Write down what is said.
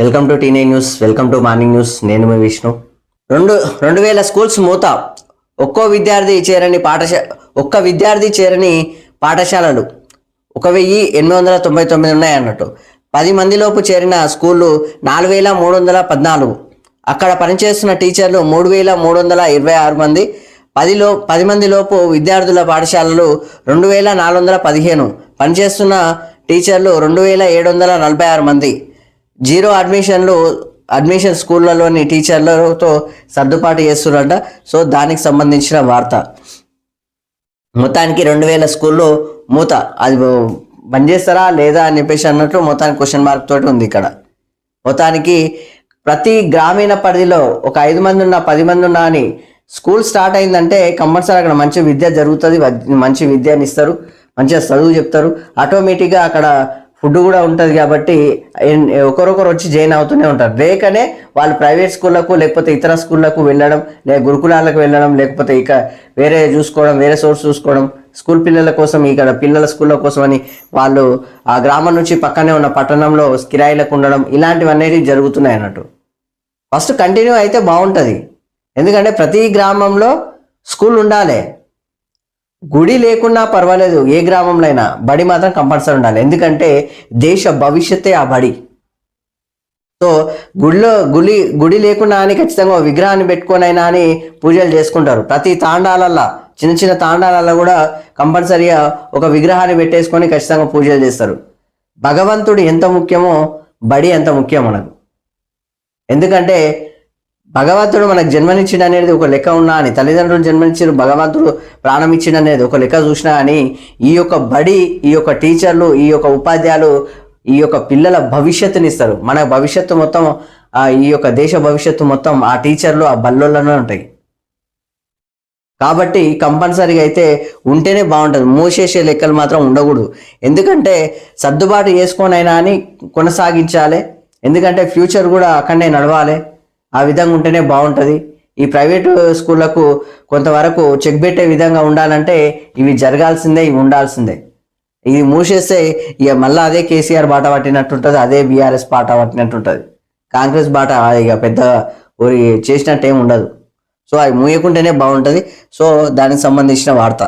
Welcome to టీనే news welcome to morning news. నేను మీ విష్ణు. రెండు రెండు వేల స్కూల్స్ మూత. ఒక్కో విద్యార్థి చేరని పాఠశాల ఒక్క విద్యార్థి చేరని పాఠశాలలు. ఒక వెయ్యి ఎనిమిది వందల తొంభై తొమ్మిది ఉన్నాయి అన్నట్టు పది మందిలోపు చేరిన స్కూళ్ళు నాలుగు వేల మూడు వందల పద్నాలుగు. అక్కడ పనిచేస్తున్న టీచర్లు మూడు వేల మూడు వందల ఇరవై ఆరు మంది. పదిలో పది మంది లోపు విద్యార్థుల పాఠశాలలు రెండు వేల నాలుగు వందల పదిహేను. పనిచేస్తున్న టీచర్లు రెండు వేల ఏడు వందల నలభై ఆరు మంది. జీరో అడ్మిషన్లు అడ్మిషన్ స్కూళ్ళలోని టీచర్లతో సర్దుబాటు చేస్తున్నారట సో దానికి సంబంధించిన వార్త. మొత్తానికి రెండు వేల స్కూల్లో మూత. అది బంద్ చేస్తారా లేదా అని చెప్పేసి అన్నట్టు మొత్తానికి క్వశ్చన్ మార్క్ తోటి ఉంది ఇక్కడ. మొత్తానికి ప్రతి గ్రామీణ పరిధిలో ఒక ఐదు మంది ఉన్నా పది మంది ఉన్నా అని స్కూల్ స్టార్ట్ అయిందంటే కంపల్సరీ అక్కడ మంచి విద్య జరుగుతుంది. మంచి విద్యని ఇస్తారు. మంచిగా చదువు చెప్తారు. ఆటోమేటిక్గా అక్కడ ఫుడ్ కూడా ఉంటుంది కాబట్టి ఒకరొకరు వచ్చి జాయిన్ అవుతూనే ఉంటారు. లేకనే వాళ్ళు ప్రైవేట్ స్కూళ్ళకు లేకపోతే ఇతర స్కూళ్ళకు వెళ్ళడం లేక గురుకులాలకు వెళ్ళడం లేకపోతే ఇక వేరే చూసుకోవడం వేరే సోర్స్ చూసుకోవడం స్కూల్ పిల్లల కోసం ఇక్కడ పిల్లల స్కూళ్ళ కోసం అని వాళ్ళు ఆ గ్రామం నుంచి పక్కనే ఉన్న పట్టణంలో కిరాయిలకు ఉండడం ఇలాంటివన్నీ జరుగుతున్నాయి అన్నట్టు. ఫస్ట్ కంటిన్యూ అయితే బాగుంటుంది. ఎందుకంటే ప్రతి గ్రామంలో స్కూల్ ఉండాలి. గుడి లేకున్నా పర్వాలేదు ఏ గ్రామంలో అయినా బడి మాత్రం కంపల్సరీ ఉండాలి. ఎందుకంటే దేశ భవిష్యత్తే ఆ బడి. సో గుడిలో గుడి గుడి లేకున్నా అని ఖచ్చితంగా విగ్రహాన్ని పెట్టుకొనైనా అని పూజలు చేసుకుంటారు. ప్రతి తాండాలల్లో చిన్న చిన్న తాండాలలో కూడా కంపల్సరీగా ఒక విగ్రహాన్ని పెట్టేసుకొని ఖచ్చితంగా పూజలు చేస్తారు. భగవంతుడు ఎంత ముఖ్యమో బడి ఎంత ముఖ్యం మనకు. ఎందుకంటే భగవంతుడు మనకు జన్మనిచ్చిండు అనేది ఒక లెక్క ఉన్నా అని తల్లిదండ్రులు జన్మనిచ్చారు భగవంతుడు ప్రాణం ఇచ్చిండు అనేది ఒక లెక్క చూసినా అని ఈ యొక్క బడి ఈ యొక్క టీచర్లు ఈ యొక్క ఉపాధ్యాయులు ఈ యొక్క పిల్లల భవిష్యత్తుని ఇస్తారు. మన భవిష్యత్తు మొత్తం ఈ యొక్క దేశ భవిష్యత్తు మొత్తం ఆ టీచర్లు ఆ బల్లోళ్ళనే ఉంటాయి. కాబట్టి కంపల్సరీగా అయితే ఉంటేనే బాగుంటుంది. మూసేసే లెక్కలు మాత్రం ఉండకూడదు. ఎందుకంటే సర్దుబాటు చేసుకొనైనా అని కొనసాగించాలి. ఎందుకంటే ఫ్యూచర్ కూడా అక్కడనే నడవాలి. ఆ విధంగా ఉంటేనే బాగుంటుంది. ఈ ప్రైవేటు స్కూళ్ళకు కొంతవరకు చెక్ పెట్టే విధంగా ఉండాలంటే ఇవి జరగాల్సిందే ఇవి ఉండాల్సిందే. ఇది మూసేస్తే ఇక మళ్ళీ అదే కేసీఆర్ బాట పట్టినట్టుంటుంది అదే బీఆర్ఎస్ బాట పట్టినట్టుంటుంది. కాంగ్రెస్ బాట ఇక పెద్ద ఊరి చేసినట్టు ఏమి ఉండదు. సో అవి మూయకుంటేనే బాగుంటుంది. సో దానికి సంబంధించిన వార్త.